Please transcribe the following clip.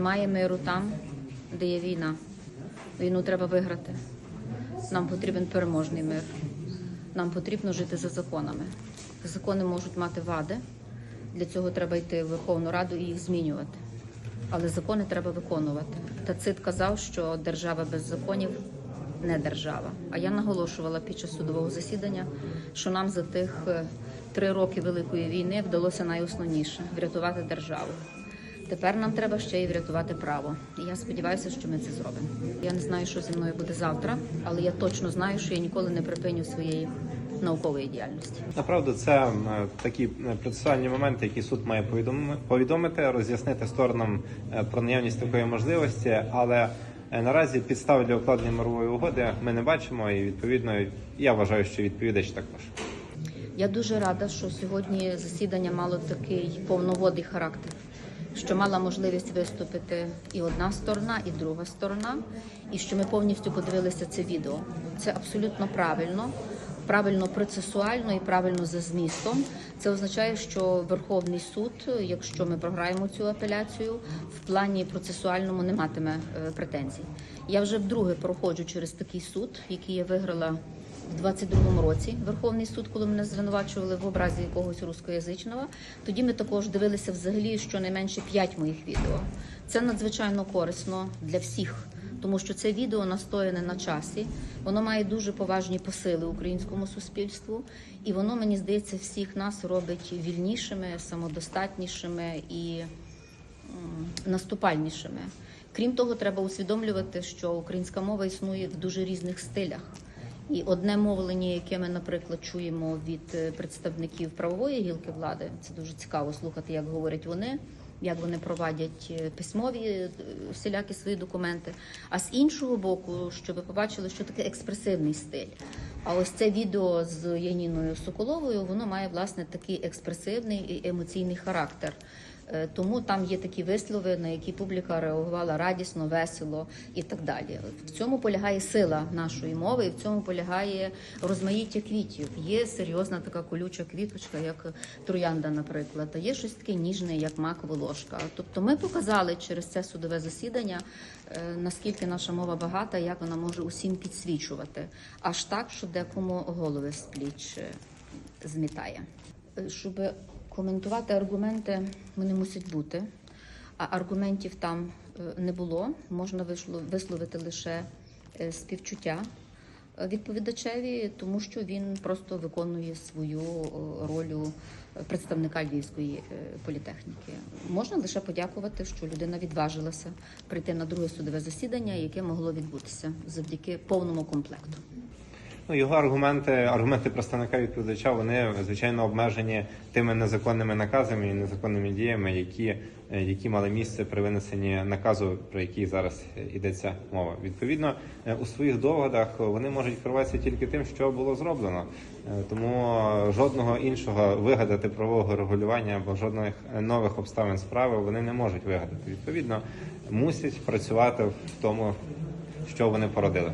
Немає миру там, де є війна. Війну треба виграти. Нам потрібен переможний мир. Нам потрібно жити за законами. Закони можуть мати вади. Для цього треба йти в Верховну Раду і їх змінювати. Але закони треба виконувати. Тацит казав, що держава без законів не держава. А я наголошувала під час судового засідання, що нам за тих е, три роки великої війни вдалося найосновніше врятувати державу. Тепер нам треба ще й врятувати право. І я сподіваюся, що ми це зробимо. Я не знаю, що зі мною буде завтра, але я точно знаю, що я ніколи не припиню своєї наукової діяльності. Направду, це такі е, процесуальні моменти, які суд має повідомити, роз'яснити сторонам е, про наявність такої можливості, але е, наразі підстав для укладення мирової угоди ми не бачимо, і відповідно я вважаю, що відповідач також. Я дуже рада, що сьогодні засідання мало такий повноводий характер, що мала можливість виступити і одна сторона, і друга сторона, і що ми повністю подивилися це відео. Це абсолютно правильно. Правильно процесуально і правильно за змістом. Це означає, що Верховний суд, якщо ми програємо цю апеляцію, в плані процесуальному не матиме е, претензій. Я вже вдруге проходжу через такий суд, який я виграла в 22-му році Верховний суд, коли мене звинувачували в образі якогось рускоязичного. Тоді ми також дивилися взагалі щонайменше 5 моїх відео. Це надзвичайно корисно для всіх, тому що це відео настояне на часі. Воно має дуже поважні посили українському суспільству, і воно мені здається всіх нас робить вільнішими, самодостатнішими і наступальнішими. Крім того, треба усвідомлювати, що українська мова існує в дуже різних стилях. І одне мовлення, яке ми, наприклад, чуємо від е, представників правової гілки влади, це дуже цікаво слухати, як говорять вони, як вони провадять е, письмові е, всілякі свої документи. А з іншого боку, щоб ви побачили, що таке експресивний стиль. А ось це відео з Яніною Соколовою, воно має власне такий експресивний і емоційний характер. Е, Тому там є такі вислови, на які публіка реагувала радісно, весело і так далі. В цьому полягає сила нашої мови, і в цьому полягає розмаїття квітів. Є серйозна така колюча квіточка, як троянда, наприклад, а є щось таке ніжне, як макова ложка. Тобто, ми показали через це судове засідання, е, наскільки наша мова багата, як вона може усім підсвічувати, аж так, що декому голови з пліч е, змітає. Щоб коментувати аргументи, вони мусять бути. А аргументів там е, не було. Можна висловити лише е, співчуття е, відповідачеві, тому що він просто виконує свою роль представника львівської політехніки. Можна лише подякувати, що людина відважилася прийти на друге судове засідання, яке могло відбутися завдяки повному комплекту. Ну, його аргументи, аргументи представника відповідача, вони звичайно обмежені тими незаконними наказами і незаконними діями, які, е, які мали місце при винесенні наказу, про який зараз йдеться мова. Відповідно, е, у своїх доводах вони можуть керуватися тільки тим, що було зроблено. Е, Тому жодного іншого вигадати правового регулювання або жодних нових обставин справи вони не можуть вигадати. Відповідно, мусять працювати в тому, що вони породили.